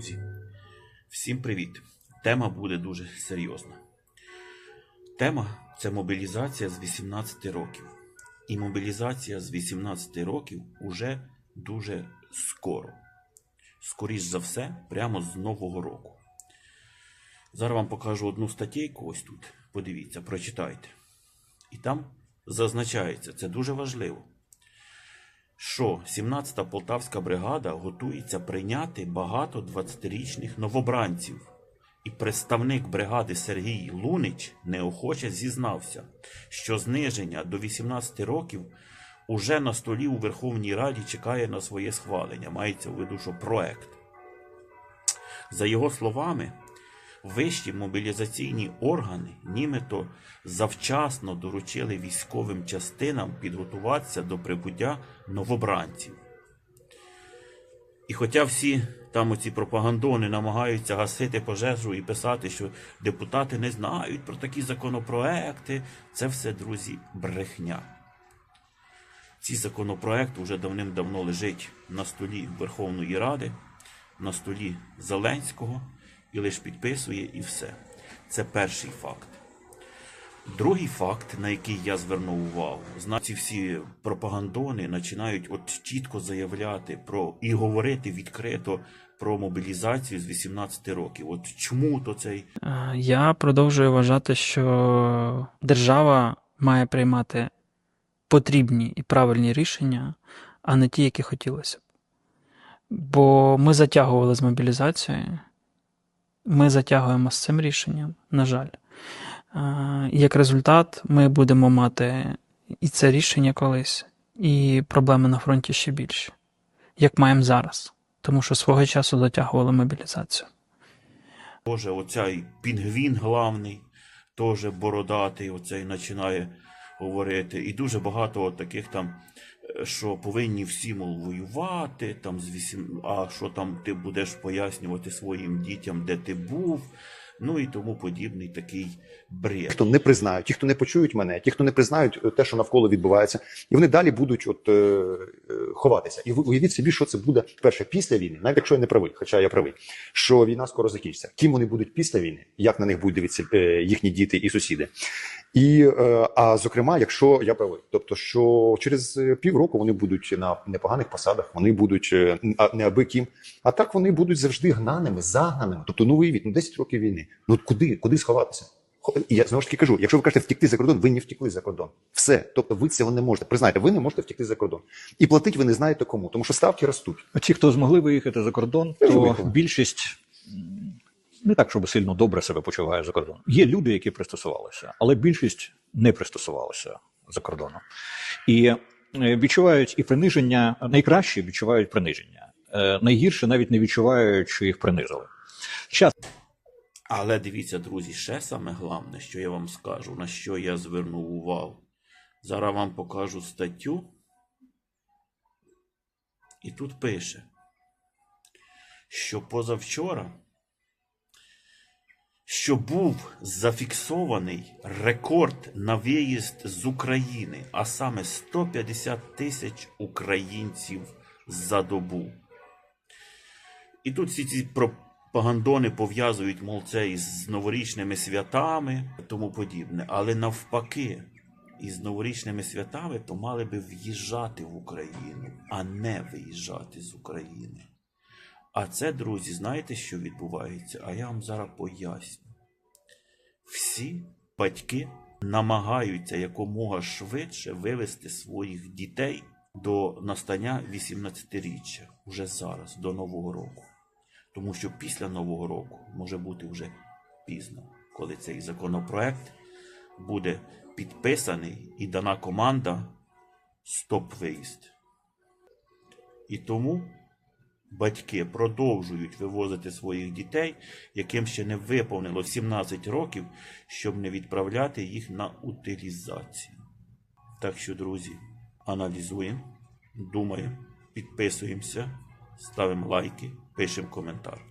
Друзі, всім привіт! Тема буде дуже серйозна. Тема це мобілізація з 18 років. І мобілізація з 18 років уже дуже скоро. Скоріш за все, прямо з Нового року. Зараз вам покажу одну статтєйку ось тут. Подивіться, прочитайте. І там зазначається, це дуже важливо що 17-та Полтавська бригада готується прийняти багато 20-річних новобранців. І представник бригади Сергій Лунич неохоче зізнався, що зниження до 18 років уже на столі у Верховній Раді чекає на своє схвалення. Мається в виду, що проект. За його словами, вищі мобілізаційні органи німито завчасно доручили військовим частинам підготуватися до прибуття новобранців. І хоча всі там оці пропагандони намагаються гасити пожежу і писати, що депутати не знають про такі законопроекти, це все, друзі, брехня. Ці законопроекти вже давним-давно лежить на столі Верховної Ради, на столі Зеленського і лише підписує і все. Це перший факт. Другий факт, на який я звернув увагу, ці всі пропагандони починають от чітко заявляти про і говорити відкрито про мобілізацію з 18 років. От чому то цей Е, Я продовжую вважати, що держава має приймати потрібні і правильні рішення, а не ті, які хотілося б. Бо ми затягували з мобілізацією, ми затягуємо з цим рішенням, на жаль. Як результат, ми будемо мати і це рішення колись, і проблеми на фронті ще більші, як маємо зараз. Тому що свого часу затягували мобілізацію. Боже, оцей пінгвін главний, теж бородатий, оцей починає говорити. І дуже багато от таких там, що повинні всі, мов, воювати, там з вісім... а що там ти будеш пояснювати своїм дітям, де ти був, ну і тому подібний такий бред. хто не признають, ті, хто не почують мене, ті, хто не признають е, те, що навколо відбувається, і вони далі будуть от е, е, ховатися. І уявіть собі, що це буде перше після війни, навіть якщо я не правий, хоча я правий, що війна скоро закінчиться. Ким вони будуть після війни, як на них будуть дивитися е, їхні діти і сусіди. І е, а зокрема, якщо я правий, тобто що через півроку вони будуть на непоганих посадах, вони будуть е, а- не аби ким, а так вони будуть завжди гнаними, загнаними. Тобто, ну уявіть, ну 10 років війни. Ну куди, куди сховатися? Хо- я знову ж таки кажу: якщо ви кажете втікти за кордон, ви не втекли за кордон. Все, тобто ви цього не можете. Признайте, ви не можете втекти за кордон. І платить ви не знаєте кому, тому що ставки ростуть. А Ті, хто змогли виїхати за кордон, то більшість не так, щоб сильно добре себе почуває за кордоном. Є люди, які пристосувалися, але більшість не пристосувалася за кордоном. І е, відчувають і приниження, найкраще відчувають приниження. Е, Найгірше навіть не відчувають, що їх принизили. Час Але дивіться, друзі, ще саме головне, що я вам скажу, на що я звернув увагу. Зараз вам покажу статтю. І тут пише, що позавчора, що був зафіксований рекорд на виїзд з України, а саме 150 тисяч українців за добу. І тут всі ці пропагандони пов'язують, мов це із новорічними святами і тому подібне. Але навпаки, із новорічними святами то мали би в'їжджати в Україну, а не виїжджати з України. А це, друзі, знаєте, що відбувається? А я вам зараз поясню. Всі батьки намагаються якомога швидше вивести своїх дітей до настання 18-річчя уже зараз, до Нового року. Тому що після Нового року може бути вже пізно, коли цей законопроект буде підписаний і дана команда стоп виїзд. І тому батьки продовжують вивозити своїх дітей, яким ще не виповнило 17 років, щоб не відправляти їх на утилізацію. Так що, друзі, аналізуємо, думаємо, підписуємося, ставимо лайки, пишемо коментар.